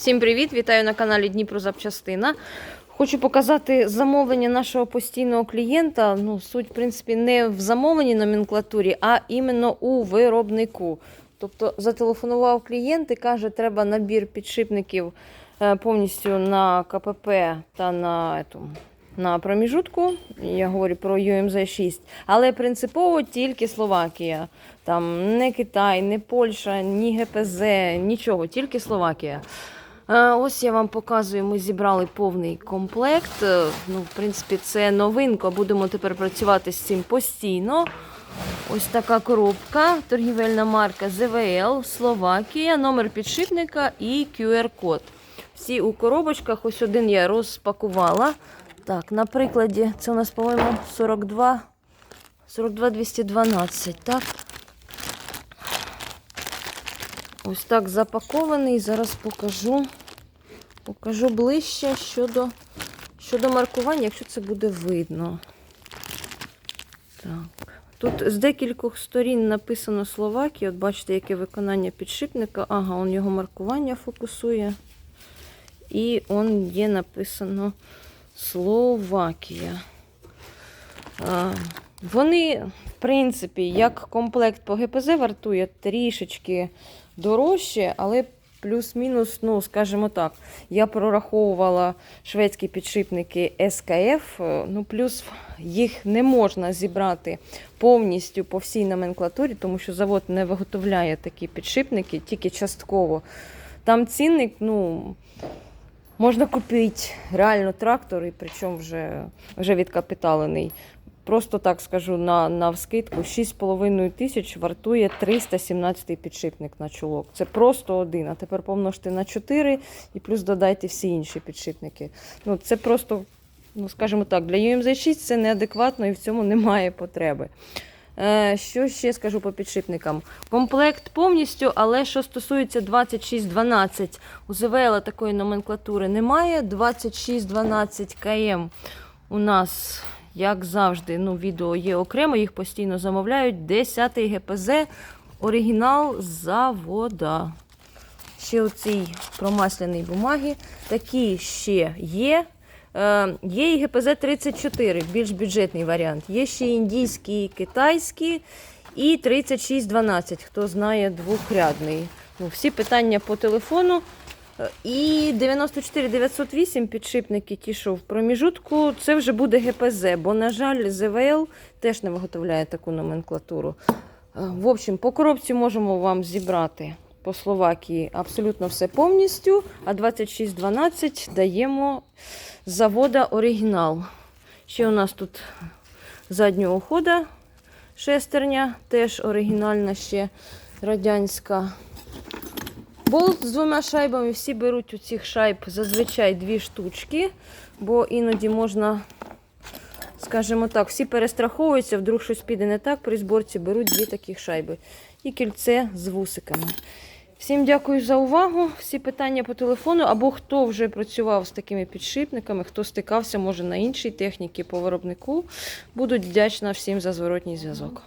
Всім привіт! Вітаю на каналі Дніпро Запчастина. Хочу показати замовлення нашого постійного клієнта. Ну, суть, в принципі, не в замовленій номенклатурі, а іменно у виробнику. Тобто зателефонував клієнт і каже, треба набір підшипників е, повністю на КПП та на, на проміжутку. Я говорю про UMZ 6. Але принципово тільки Словакія. Там не Китай, не Польща, ні ГПЗ, нічого, тільки Словакія. Е, Ось я вам показую, ми зібрали повний комплект. Е, Ну, в принципі, це новинка. Будемо тепер працювати з цим постійно. Ось така коробка, торгівельна марка ЗВЛ, Словакія, номер підшипника і QR-код. Всі у коробочках, ось один я розпакувала. Так, на прикладі, це у нас, по-моєму, 42, 42 212, так? Ось так запакований. Зараз покажу. Покажу ближче щодо, щодо маркування, якщо це буде видно. Так. Тут з декількох сторін написано Словакія. От бачите, яке виконання підшипника. Ага, он його маркування фокусує. І он є написано Словакія. А, Вони, в принципі, як комплект по ГПЗ вартує трішечки дорожче, але плюс-мінус, ну, скажімо так, я прораховувала шведські підшипники СКФ, е, ну, плюс їх не можна зібрати повністю по всій номенклатурі, тому що завод не виготовляє такі підшипники, тільки частково. Там цінник, ну. Можна купити реально трактор, і причому вже, вже відкапіталений. Просто так скажу на, на вскидку, 6,5 тисяч вартує 317 підшипник на чулок. Це просто один. А тепер помножте на 4 і плюс додайте всі інші підшипники. Ну, це просто, ну скажімо так, для UMZ 6 це неадекватно і в цьому немає потреби. Е, Що ще скажу по підшипникам? Комплект повністю, але що стосується 2612, у ЗВЛ такої номенклатури немає. 2612 КМ у нас, як завжди, ну, відео є окремо, їх постійно замовляють. 10 ГПЗ, оригінал завода. Ще у цій промасляній бумагі. Такі ще є. Е, Є і ГПЗ 34, більш бюджетний варіант. Є ще індійський, і китайський і 3612, хто знає двохрядний. Ну, всі питання по телефону. І 94 908 підшипники, ті, що в проміжутку, це вже буде ГПЗ, бо, на жаль, ЗВЛ теж не виготовляє таку номенклатуру. Е, В общем, по коробці можемо вам зібрати по Словакії абсолютно все повністю, а 2612 даємо завода оригінал. Ще у нас тут заднього хода шестерня, теж оригінальна ще радянська. Болт з двома шайбами. Всі беруть у цих шайб зазвичай дві штучки, бо іноді можна, скажімо так, всі перестраховуються, вдруг щось піде не так, при зборці беруть дві таких шайби. І кільце з вусиками. Всім дякую за увагу. Всі питання по телефону, або хто вже працював з такими підшипниками, хто стикався, може, на іншій техніці по виробнику. Буду вдячна всім за зворотній зв'язок.